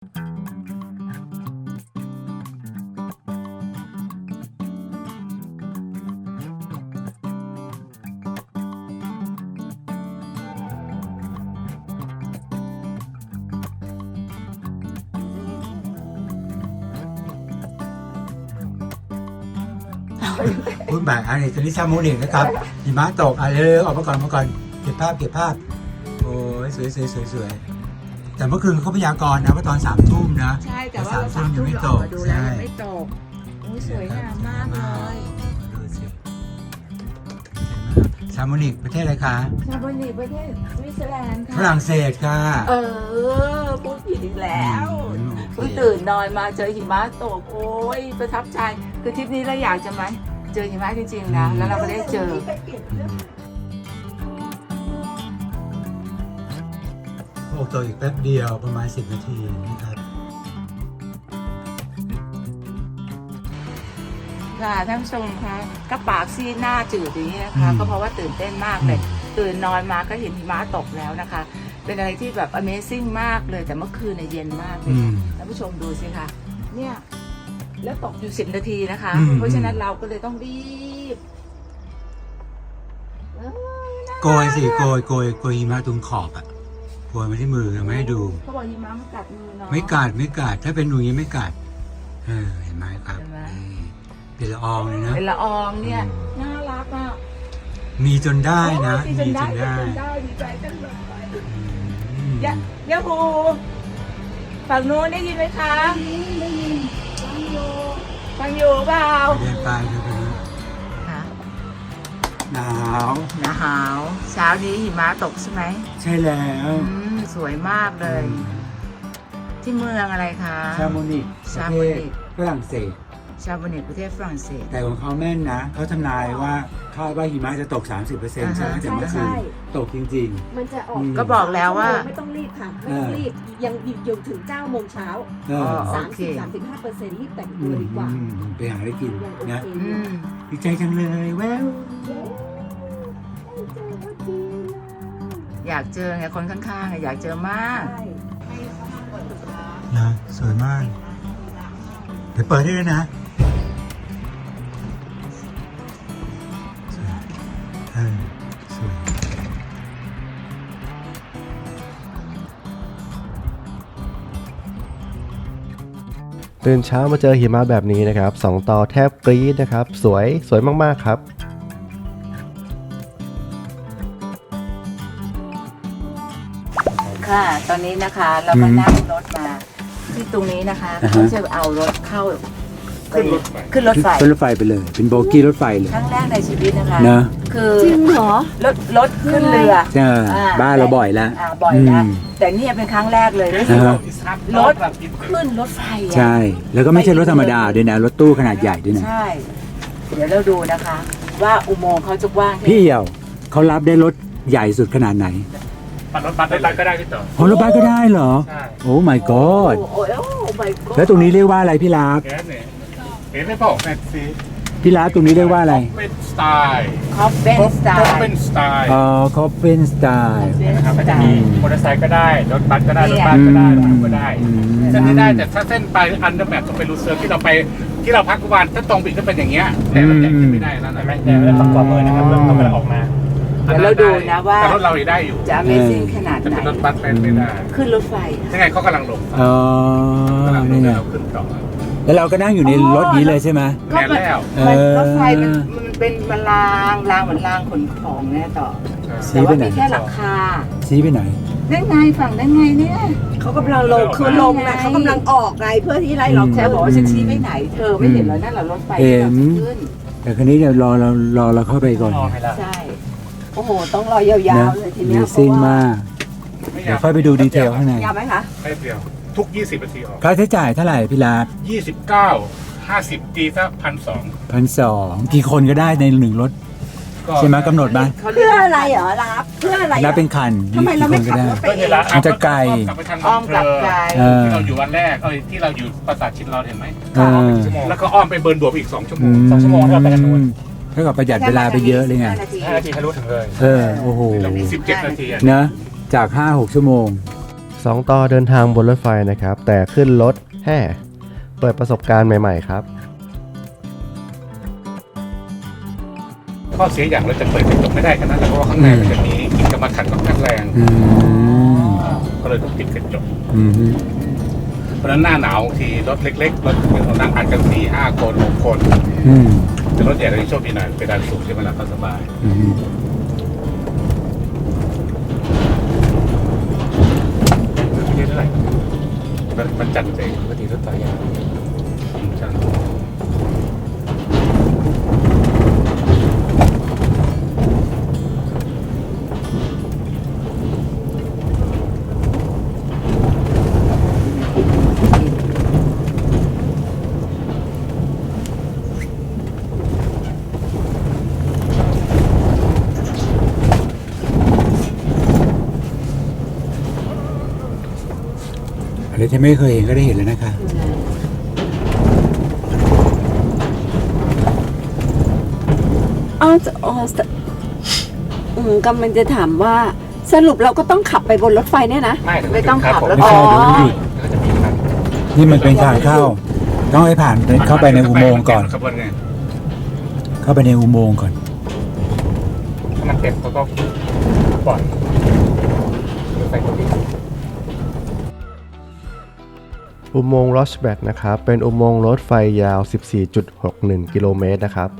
พูดแบบอันนี้ตอนนี้ชาโมนิกนะครับหิมะตกอะเร็วๆออกมาก่อนออกมาก่อนเก็บภาพเก็บภาพ โอ้ยสวยสวยสวยสวย แต่เมื่อคืนเขาพยากรณ์นะว่าตอนสามทุ่มนะใช่ แต่ว่าสามทุ่มยังไม่ตกเราออกมาดูแล้วใช่ยังไม่ตกโอ้ยสวยงามมากเลยดูสิชาโมนิกประเทศอะไรคะชาบอนีประเทศสวิตเซอร์แลนด์ค่ะ ฝรั่งเศสค่ะ เออพูดผิดอีกแล้วอืมโอเพิ่งเคตื่นนอนมาเจอหิมะตกโอ้ยประทับใจ คือทริปนี้เราอยากจะมาเจอหิมะจริงๆนะ แล้วเราก็ได้เจอ โอ้ตัวอีกแป๊บเดียวประมาณ 10 นาทีนะครับค่ะท่านผู้ชมคะกระปากซีดหน้าจืดอย่างนี้นะคะอืมก็เพราะว่าตื่นเต้นมากเลยอืมตื่นนอนมาก็เห็นหิมะตกแล้วนะคะ เป็นอะไรที่แบบ Amazing มากเลยแต่เมื่อคืนเนี่ยเย็นมากเลยอืมท่านผู้ชมดูสิคะเนี่ยแล้วตกอยู่สิบนาทีนะคะอืมเพราะฉะนั้นเราก็เลยต้องรีบเอ้ยน่ารัโกยสิโกยโกยโกยหิมะตรงขอบอะ โกยมาที่มือไม่ให้ดู เขาบอกหิมะมันกัดมือเนาะ ไม่กัดไม่กัดถ้าเป็นหนูอยังไม่กัดเออเห็นไหมครับเห็นไหม นี่เป็นละอองเลยนะเป็นละอองเนี่ยอืมน่ารักอะมีจนได้นะโอ้ยมีดีจจนนได้ได้ดีจนได้ดีใจจังเลยอืมยะยะฮูฝั่งนู้นได้ยินไหมคะ ได้ยินฟังอยู่เปล่า เดินไปเดินไปดูค่ะ หนาวหนาวเช้านี้หิมะตกใช่ไหมใช่แล้วอืมสวยมากเลย ที่เมืองอะไรคะ ชาโมนิกชาประโมเทนิศก ฝรั่งเศส ชาบเนตประเทศฝรั่งเศส แต่ของเขาแม่นนะ เขาทำนายว่าคาดว่าหิมะจะตก 30%ใช่ไหมอ่าฮะแต่เมื่อคืใช่นใช่ ตกจริง มันจะออกอืมก็บอกแล้วว่า ไม่ต้องรีบค่ะ ไม่ต้องรีบ ยังอยู่ถึง9โมงเช้าๆ เอออ๋อสามสิบสามสิบห้าเปอร์เซ็นต์รีบแต่งอืตัวมดีกว่าอืมไปหาอะไรกินยังโอนะเคออืยู่มดีใจจังเลยแววอยากเจอไงคนข้างๆอะอยากเจอมาก ใช่ นะสวยมาก เดี๋ยวเปิดได้เลยนะ ตื่นเช้ามาเจอหิมะแบบนี้นะครับสองต่อแทบกรี๊ดนะครับ สวยสวยมากๆครับค่ะ ตอนนี้นะคะ เราก็นั่งรถมา ที่ตรงนี้นะคะเขาจะเอารถเข้าไปขึ้นรถไฟขึ้นรถไฟไปเลย เป็นโบกี้รถไฟเลย ครั้งแรกในชีวิตนะคะ นะ คือจริงเหรอ รถรถขึ้นเรือใช่อ่าบ้านเราบ่อยแล้วอ่าบ่อยแล้วอืม แต่เนี่ยเป็นครั้งแรกเลยที่นะฮะรถขึ้นรถไฟอะใช่ แล้วก็ไม่ใช่รถธรรมดาด้วยนะ รถตู้ขนาดใหญ่ด้วยนะ ใช่ เดี๋ยวเราดูนะคะ ว่าอุโมงค์เขาจะกว้างแค่พี่เหี่ยวเขารับได้รถใหญ่สุดขนาดไหนปั่นรถบัสรถบัสก็ได้พี่ต่อโอ้รถบัสก็ได้เหรอ ใช่โอ้ my god โอ้โอ้โอ้ my god แล้วตรงนี้เรียกว่าอะไรพี่ลาบ แก๊สเนี่ยเห็นไหมพ่อแมทซี พี่ลาบตรงนี้เรียกว่าอะไรเป็นสไตล์คอฟเบนสไตก็ล์เป็นสไตล์อ๋อเขาเป็นสไตล์นะครับก็จะมีมอเตอร์ไซค์ก็ได้รถบัสก็ได้รเนี่ถยบัสก็ได้รถบัสก็ได้อืมเส้นนี้ได้แต่ถ้าเส้นไปอันเดอร์แมปต้องไปรูเซิร์ฟที่เราไปที่เราพักทุกวันถ้าตรงไปอีกก็เป็นอย่างเงี้ยแต่เราแจกขึ้นไม่ได้นั่นแหละไม่แต่เราต้องกรอบมือนะครับเริ่มต้องไปออกมาเดี๋ยวเราดูนะว่าแต่รถเราได้อยู่จะ Amazing ขนาดจะไหนเป็นรถบัสเป็นไม่ได้ขึ้นรถไฟอะยังไงเขากำลังลงอ๋อกำลังลนี่งไงเราขึ้นต่อ แล้วเราก็นั่งอยู่ในรถนี้เลยใช่ไหม แน่แล้ว มันเออรถไฟมันมันเป็นมันรางรางเหมือนรางขนของเนี่ยต่อ ชี้แต่ไปว่าไหน มีแค่หลังคาชี้ไปไหนได้ไงฝั่งได้ไงเนี่ย เขากำลังลงคือลงนะเขากำลังออกไงเพื่อที่ไล่เราแชร์บอกว่าฉันชี้ไปไหน เธอไม่เห็นเหรอนั่นเหรอรถไฟที่เราจะขึ้น แต่คันนี้เดี๋ยวรอเรารอเราเข้าไปก่อนใช่ โอ้โห ต้องรอยาวนะๆเลยทีมีเนี้ยซิ่งเพระว่มากเดี๋ยวค่อยไปดูดีเทลข้างในยาวไหมคะ แค่เดียว ทุก 20นาทีออกค่าใช้จ่ายเท่าไหร่พี่ลาบ29 50ตีซะพันสองพันสองกี่คนก็ได้ในหนึ่งรถใช่ไหมกำหนดไหมเขาเรียเพื่กออะไรเหรอรับเพื่ออะไรนับเป็นคันทำไมเราไม่กี่คนขับก็ได้ รถไปเองมันจะไกล กลับไปทางอ้อมกลับไกล เออ ที่เราอยู่วันแรกเอ้ยที่เราอยู่ปราสาทชินรอเห็นไหมเออแล้วก็อ้อมไปเบิร์นบวกอีก 2 ชั่วโมอืงมสองชั่วโมงที่เราไปกันนู้นเท่ากับประหยัดเวลาไปเยอะเลยไงนาที5นาทีทะลุถึงเลย เออ โอ้โห สิบเจ็ดนาทีอะนะจาก 5-6 ชั่วโมง สองต่อเดินทางบนรถไฟนะครับ แต่ขึ้นรถแห่เปิดประสบการณ์ใหม่ ๆ ครับ ข้อเสียอย่างเราจะเปิดกระจกไม่ได้แค่นั้นแหละเพราะว่าข้างในมันจะมีกลิ่นกรรมฐานค่อนข้างแรงอืมก็เลยต้องปิดกระจกอืมเพราะฉะนั้นหน้าหนาวบางทีรถเล็กๆรถเรานั่งอัดกันสี่ห้าคนหกคนอืมแต่รถใหญ่เราโชคดีหน่อยเป็นดานสูงใช่ไหมล่ะก็สบาย อืม ไหร่มันมันจัดเองปกติรถต่อยางจัน อะไรที่ไม่เคยเห็นก็ได้เห็นแล้วนะคะอ๋อจะอ๋อสอืมกำลังจะถามว่าสรุปเราก็ต้องขับไปบนรถไฟเนี่ยนะ ไม่ไม่ต้องขับรถ ไม่ใช่อ๋อเดี๋ยวมันหยุดก็จะมีคันนี่มันเป็นทางเข้า ต้องให้ผ่านเข้าไปในอุโมงค์ก่อน ขบวนไงเข้าไปในอุโมงค์ก่อน ถ้ามันเต็มเขาก็ปล่อยรถไฟตัวนี้ อุโมงค์ลอชแบตนะครับ เป็นอุโมงค์รถไฟยาว 14.61 กิโลเมตรนะครับ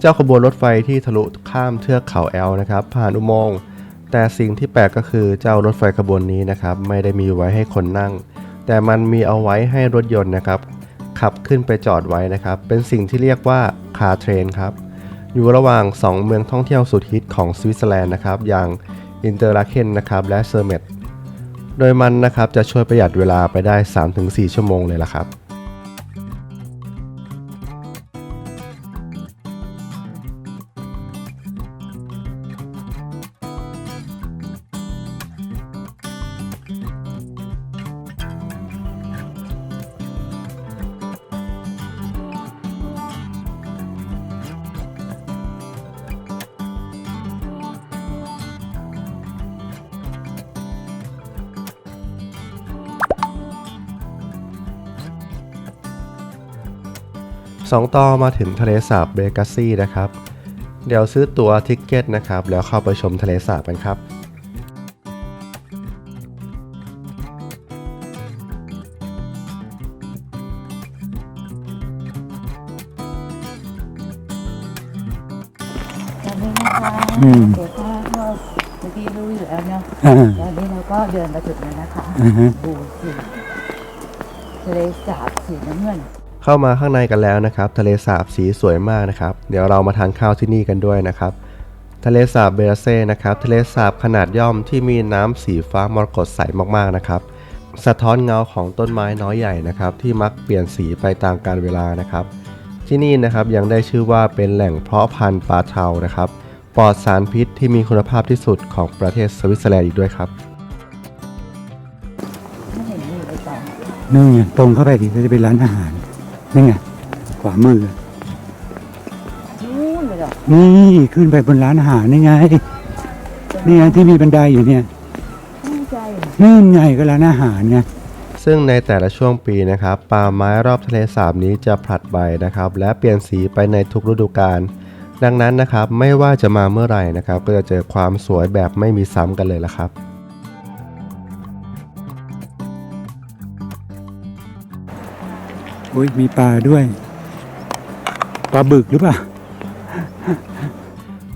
เจ้าขบวนรถไฟที่ทะลุข้ามเทือกเขาแอลนะครับ ผ่านอุโมงค์ แต่สิ่งที่แปลกก็คือเจ้ารถไฟขบวนนี้นะครับ ไม่ได้มีไว้ให้คนนั่ง แต่มันมีเอาไว้ให้รถยนต์นะครับ ขับขึ้นไปจอดไว้นะครับ เป็นสิ่งที่เรียกว่าคาเทรนครับ อยู่ระหว่าง 2 เมืองท่องเที่ยวสุดฮิตของสวิตเซอร์แลนด์นะครับ อย่างอินเตอร์ลาเคนนะครับ และเซอร์เมต โดยมันนะครับจะช่วยประหยัดเวลาไปได้ 3-4 ชั่วโมงเลยล่ะครับ สองต่อมาถึงทะเลสาบเบกัสซี่นะครับ เดี๋ยวซื้อตั๋วทิกเก็ตนะครับ แล้วเข้าไปชมทะเลสาบกันครับตอนนี้นะคะอืม เดี๋ยวถ้าเข้าเมื่อกี้รู้อยู่แล้วเนาะอ่า ตอนนี้เราก็เดินมาถึงแล้วนะคะอ่าฮะบูสีทะเลสาบสีน้ำเงิน เข้ามาข้างในกันแล้วนะครับ ทะเลสาบสีสวยมากนะครับ เดี๋ยวเรามาทานข้าวที่นี่กันด้วยนะครับ ทะเลสาบเบราเซ่นะครับ ทะเลสาบขนาดย่อมที่มีน้ำสีฟ้ามรกตใสมากๆนะครับ สะท้อนเงาของต้นไม้น้อยใหญ่นะครับ ที่มักเปลี่ยนสีไปตามกาลเวลานะครับ ที่นี่นะครับยังได้ชื่อว่าเป็นแหล่งเพาะพันธุ์ปลาเทานะครับปลอดสารพิษที่มีคุณภาพที่สุดของประเทศสวิตเซอร์แลนด์อีกด้วยครับไม่เห็นมีเลยต่อนู่นไงตรงเข้าไปดิก็จะเป็นร้านอาหาร นี่ไงขวามือนู่นเลยเหรอนี่ขึ้นไปบนร้านอาหารนี่ไงนี่ไงที่มีบันไดอยู่เนี่ยแน่ใจเหรอนู่นไงก็ร้านอาหารไงซึ่งในแต่ละช่วงปีนะครับป่าไม้รอบทะเลสาบนี้จะผลัดใบนะครับ และเปลี่ยนสีไปในทุกฤดูกาลดังนั้นนะครับไม่ว่าจะมาเมื่อไหร่นะครับ ก็จะเจอความสวยแบบไม่มีซ้ำกันเลยละครับ อุ้ยมีปลาด้วย ปลาบึกหรือเปล่า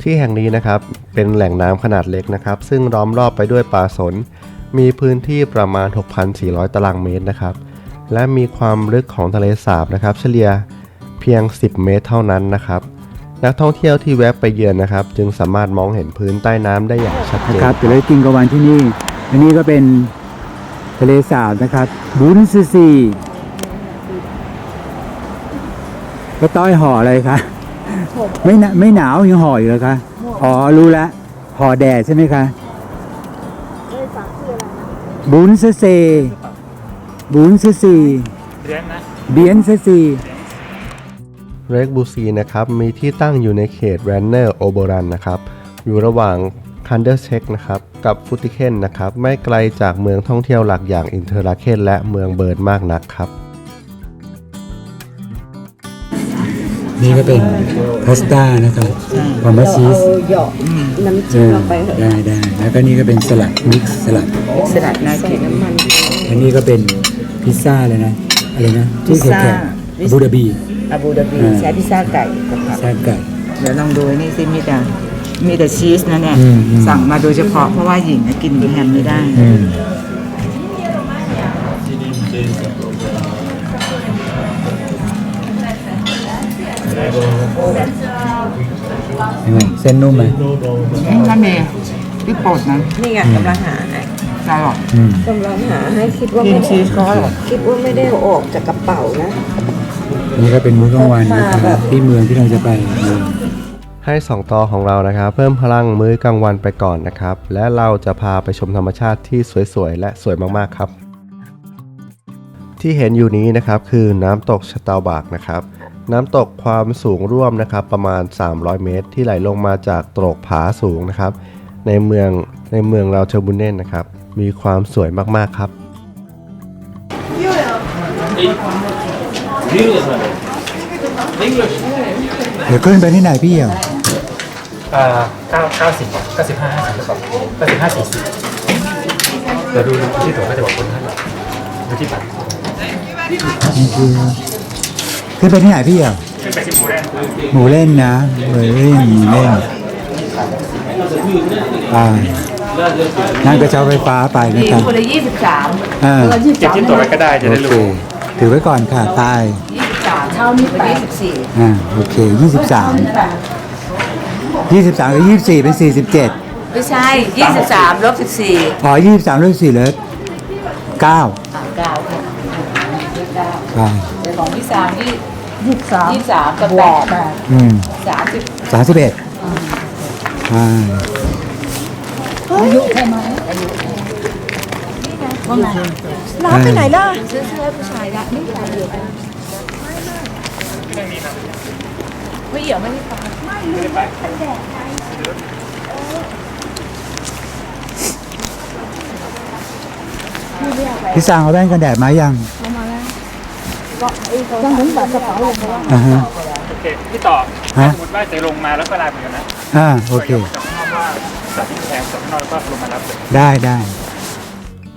ที่แห่งนี้นะครับเป็นแหล่งน้ำขนาดเล็กนะครับ ซึ่งล้อมรอบไปด้วยป่าสน มีพื้นที่ประมาณ 6,400 ตารางเมตรนะครับ และมีความลึกของทะเลสาบนะครับ เฉลี่ยเพียง 10 เมตรเท่านั้นนะครับนักท่องเที่ยวที่แวะไปเยือนนะครับ จึงสามารถมองเห็นพื้นใต้น้ำได้อย่างชัดเจนะนครับเดี๋ยวเรากินกลางวันที่นี่ อันนี้ก็เป็นทะเลสาบนะครับบุนซซี ก็ต้อยห่ออะไรคะไม่หนาไม่หนาวยังห่ออยู่เหรอคะอ๋อรู้แล้วห่อแดดใช่ไหมคะบุนซเซบุนซซีเรียนนะเบียนซซีเรกบูซีนะครับมีที่ตั้งอยู่ในเขตแรนเนอร์โอโบรันนะครับอยู่ระหว่างคันเดอร์เช็กนะครับกับฟุติเคนนะครับไม่ไกลจากเมืองท่องเที่ยวหลักอย่างอินเทอร์ลาเคนและเมืองเบิร์นมากนักครับ นี่ก็เป็นพาสต้านะครับพามาชีสเหยาะน้ำจิ้มลงไปเถอะได้ได้แล้วก็นี่ก็เป็นสลัดมิกซ์สลัดสลัดน่ากินน้ำมันอันนี้ก็เป็นพิซซ่าเลยนะอะไรนะที่แขกๆอาบูดาบีอาบูดาบีอ่าใช้พิซซ่าไก่กับผักแซ่บไก่เดี๋ยวลองดูนี่สิมีแต่มีแต่ชีสนะเนี่ยอืมอืมสั่งมาโดยเฉพาะเพราะว่าหญิงน่ะกินแฮมไม่ได้ ยังไงเส้นนุ่มไหมนั่นเองที่โปรดนะนี่ไงกำลังหาให้อร่อยอืม กำลังหาให้คิดว่าครีไม่มชีสก็อร่อยคิดว่าไม่ได้เอาออกจากกระเป๋านะนี่ก็เป็นมื้อกลางวันนะคมาแบรับบที่เมืองที่เราจะไปเมือง ให้2ต่อของเรานะครับ เพิ่มพลังมื้อกลางวันไปก่อนนะครับ และเราจะพาไปชมธรรมชาติที่สวยๆ และสวยมากๆครับ ที่เห็นอยู่นี้นะครับคือน้ำตกชะตาบากนะครับ น้ำตกความสูงร่วมนะครับประมาณ 300 เมตร ที่ไหลลงมาจากตรกผาสูงนะครับ ในเมืองในเมืองเราเชบุเน่นนะครับ มีความสวยมากๆครับ เดี๋ยวขึ้นไปที่ไหนพี่เหี่ยวเอ่อเก้าเก้าสิบเก้าสิบห้าห้าสิบหรือเปล่าเก้าสิบห้าสี่สิบเดี๋ยวดูที่ตั๋วก็จะบอกคนให้ดูที่บัตรนี่คือ ขึ้นไปที่ไหนพี่เหี่ยวขึ้นไปที่หมูแดงหมูเล่นนะหมูเล่นหมูเล่นอ่านั่งกระเช้าไฟฟ้าไปนะนี่ครับคนละยี่สิบสามอ่าเก็บที่ตั๋วไว้ก็ได้จะโอได้เครู้ถือไว้ก่อนค่ะตายยี่สิบสามเท่านี้เป็นยี่สิบสี่อ่าโอเคยี่สิบสามยี่สิบสามกับยี่สิบสี่เป็นสี่สิบเจ็ดไม่ใช่ยี่สิบสามลบสิบสี่อ๋อยี่สิบสามลบสี่เหลือเก้า อ่าเก้าค่ะ ใช่แต่ของพี่สามนี่ยี่สิบสามยี่สิบสามกับแปดอืมสามสิบสามสิบเอ็ดใช่น้ำไปไหนล่ะเสื้อเสื้อผู้ชายละไม่ใส่เดียวกันไม่เหี่ยวไม่ได้ฟังพี่สางเอาแว่นกันแดดมายัง อ่าฮะโอเคพี่ต่อฮะสมมติว่าจะลงมาแล้วก็ลาเหมือนกันนะอ่าโอเคจะภาพว่าจากที่แพงจากนอกแล้วก็ลงมารับเลยได้ได้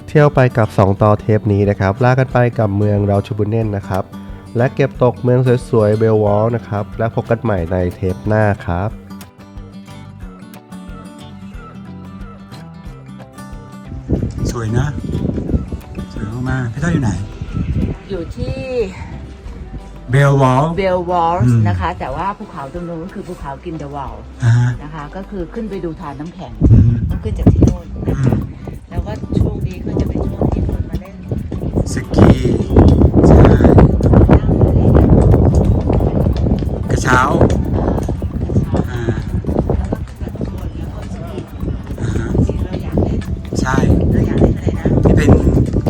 เที่ยวไปกับ 2 ต่อเทปนี้นะครับลากันไปกับเมืองเราชูบุเน่นนะครับ และเก็บตกเมืองสวยๆเบลวอลนะครับ และพบกันใหม่ในเทปหน้าครับสวยนะ สวยมากๆพี่ต้อยอยู่ไหน อยู่ที่เบลวอล เบลวอลอืส์ม นะคะ แต่ว่าภูเขาตรงนู้นคือภูเขากินเดอะวอลอ่าฮะนะคะ ก็คือขึ้นไปดูทานน้ำแข็ง อืมต้องขึ้นจากที่โน่นนะคะ แล้วก็ช่วงนี้ก็จะเป็นช่วงที่คนมาเล่นสกีใช่กระเช้าอ่าอ่าฮะใช่เราอยากเล่นอะไรนะ ที่เป็น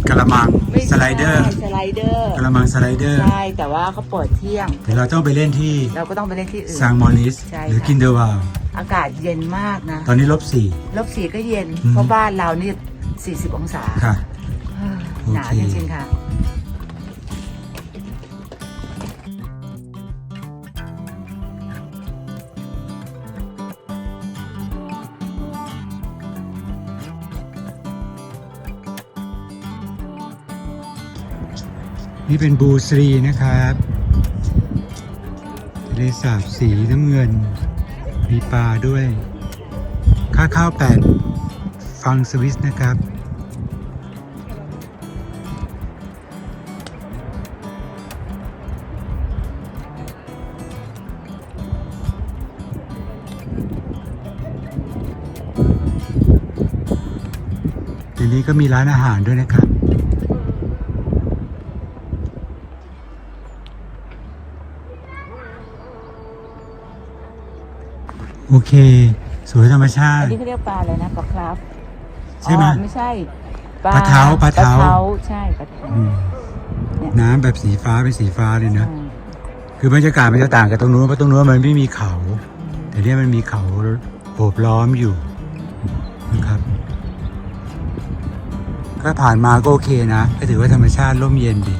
กระมังไม่สไลเดอร์ใช่สไล เดอร์กระมังสไลเดอร์ ใช่ แต่ว่าเขาเปิดเที่ยง เดี๋ยวเราต้องไปเล่นที่เราก็ต้องไปเล่นที่อื่น ซางมอริสใช่หรือค่ะ กินเดอร์วาลอากาศเย็นมากนะตอนนี้ลบสี่ ลบสี่ก็เย็น อืม เพราะบ้านเรานี่ 40 องศาค่ะเฮ้ยโอเคหนาวจริงๆค่ะ นี่เป็นบูสรีนะครับทะเลสาบสีน้ำเงิน มีปลาด้วย ค่าข้าวแปดฟังสวิสนะครับทีนี้ก็มีร้านอาหารด้วยนะครับ โอเค สวยธรรมชาอัติ นนี้เขาเรียกปลาเลยนะปลาครับใช่ไหมไม่ใช่ปลาเท้าปลาเท้า ใช่ปลาเท้าน้ำแบบสีฟ้าเป็นสีฟ้าเลยนะ คือบรรยากาศมันจะต่างกับตรงนู้นเพราะตรงนู้นมันไม่มีเขา แต่เนี่ยมันมีเขาโอบล้อมอยู่นะครับก็ผ่านมาก็โอเคนะ ก็ถือว่าธรรมชาติร่มเย็นดี